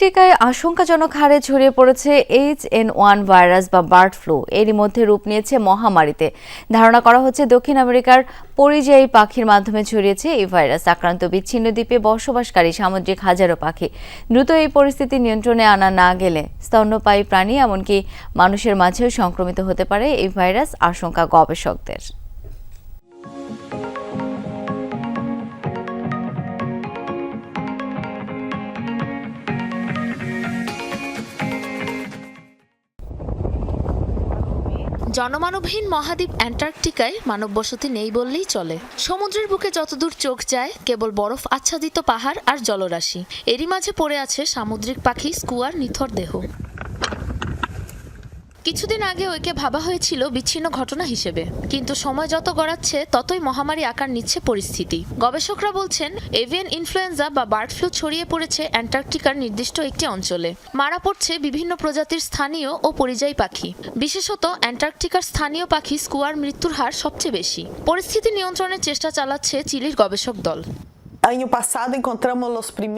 অ্যান্টার্কটিকায় আশঙ্কাজনক হারে ছড়িয়ে পড়েছে এইচ এন ওয়ান ভাইরাস বা বার্ড ফ্লু। এরই মধ্যে রূপ নিয়েছে মহামারীতে। ধারণা করা হচ্ছে দক্ষিণ আমেরিকার পরিযায়ী পাখির মাধ্যমে ছড়িয়েছে এই ভাইরাস। আক্রান্ত বিচ্ছিন্ন দ্বীপে বসবাসকারী সামুদ্রিক হাজারো পাখি। দ্রুত এই পরিস্থিতি নিয়ন্ত্রণে আনা না গেলে স্তন্যপায়ী প্রাণী, এমনকি মানুষের মাঝেও সংক্রমিত হতে পারে এই ভাইরাস, আশঙ্কা গবেষকদের। জনমানবহীন মহাদ্বীপ অ্যান্টার্কটিকায় মানব বসতি নেই বললেই চলে। সমুদ্রের বুকে যতদূর চোখ যায়, কেবল বরফ আচ্ছাদিত পাহাড় আর জলরাশি। এরই মাঝে পড়ে আছে সামুদ্রিক পাখি স্কুয়ার নিথর দেহ। কিছুদিন আগে ওকে ভাবা হয়েছিল বিচ্ছিন্ন ঘটনা হিসেবে। কিন্তু সময় যত গড়াচ্ছে, ততই মহামারী আকার নিচ্ছে পরিস্থিতি। গবেষকরা বলছেন, এভিয়ান ইনফ্লুয়েঞ্জা বা বার্ড ফ্লু ছড়িয়ে পড়েছে অ্যান্টার্কটিকার নির্দিষ্ট একটি অঞ্চলে। মারা পড়ছে বিভিন্ন প্রজাতির স্থানীয় ও পরিযায়ী পাখি। বিশেষত অ্যান্টার্কটিকার স্থানীয় পাখি স্কুয়ার মৃত্যুর হার সবচেয়ে বেশি। পরিস্থিতি নিয়ন্ত্রণের চেষ্টা চালাচ্ছে চিলির গবেষক দল।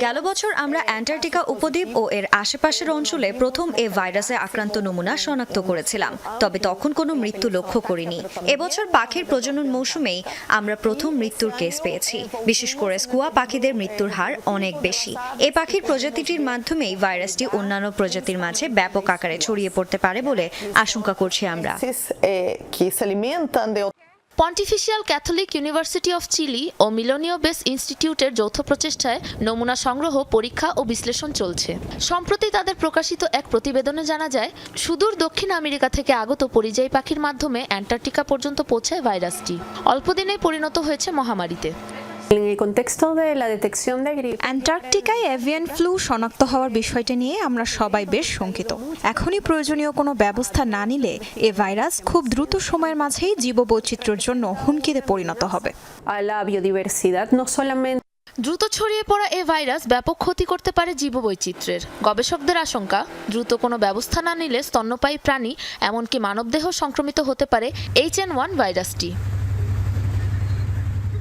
গেল বছর আমরা অ্যান্টার্কটিকা উপদ্বীপ ও এর আশেপাশের অঞ্চলে প্রথম এ ভাইরাসে আক্রান্ত নমুনা শনাক্ত করেছিলাম। তবে তখন কোনো মৃত্যু লক্ষ্য করিনি। এবছর পাখির প্রজনন মৌসুমেই আমরা প্রথম মৃত্যুর কেস পেয়েছি। বিশেষ করে স্কুয়া পাখিদের মৃত্যুর হার অনেক বেশি। এ পাখির প্রজাতিটির মাধ্যমেই ভাইরাসটি অন্যান্য প্রজাতির মাঝে ব্যাপক আকারে ছড়িয়ে পড়তে পারে বলে আশঙ্কা করছি আমরা। Pontifical Catholic University of Chile O মিলনীয় base ইনস্টিটিউটের যৌথ প্রচেষ্টায় নমুনা সংগ্রহ, পরীক্ষা ও বিশ্লেষণ চলছে। সম্প্রতি তাদের প্রকাশিত এক প্রতিবেদনে জানা যায়, সুদূর দক্ষিণ আমেরিকা থেকে আগত পরিযায়ী পাখির মাধ্যমে অ্যান্টার্কটিকা পর্যন্ত পৌঁছায় ভাইরাসটি। অল্পদিনেই পরিণত হয়েছে মহামারীতে। En el contexto de la detección de gripe, অ্যান্টার্কটিকায় এভিয়ান ফ্লু শনাক্ত হওয়ার বিষয়টি নিয়ে আমরা সবাই বেশ শঙ্কিত। এখনই প্রয়োজনীয় কোনো ব্যবস্থা না নিলে এ ভাইরাস খুব দ্রুত সময়ের মাঝেই জীববৈচিত্র্যের জন্য হুমকিতে পরিণত হবে। a la biodiversidad, no solamente দ্রুত ছড়িয়ে পড়া এ ভাইরাস ব্যাপক ক্ষতি করতে পারে জীববৈচিত্র্যের। গবেষকদের আশঙ্কা দ্রুত কোনো ব্যবস্থা না নিলে স্তন্যপায়ী প্রাণী এমনকি মানবদেহ সংক্রমিত হতে পারে এইচ এন ওয়ান ভাইরাসটি।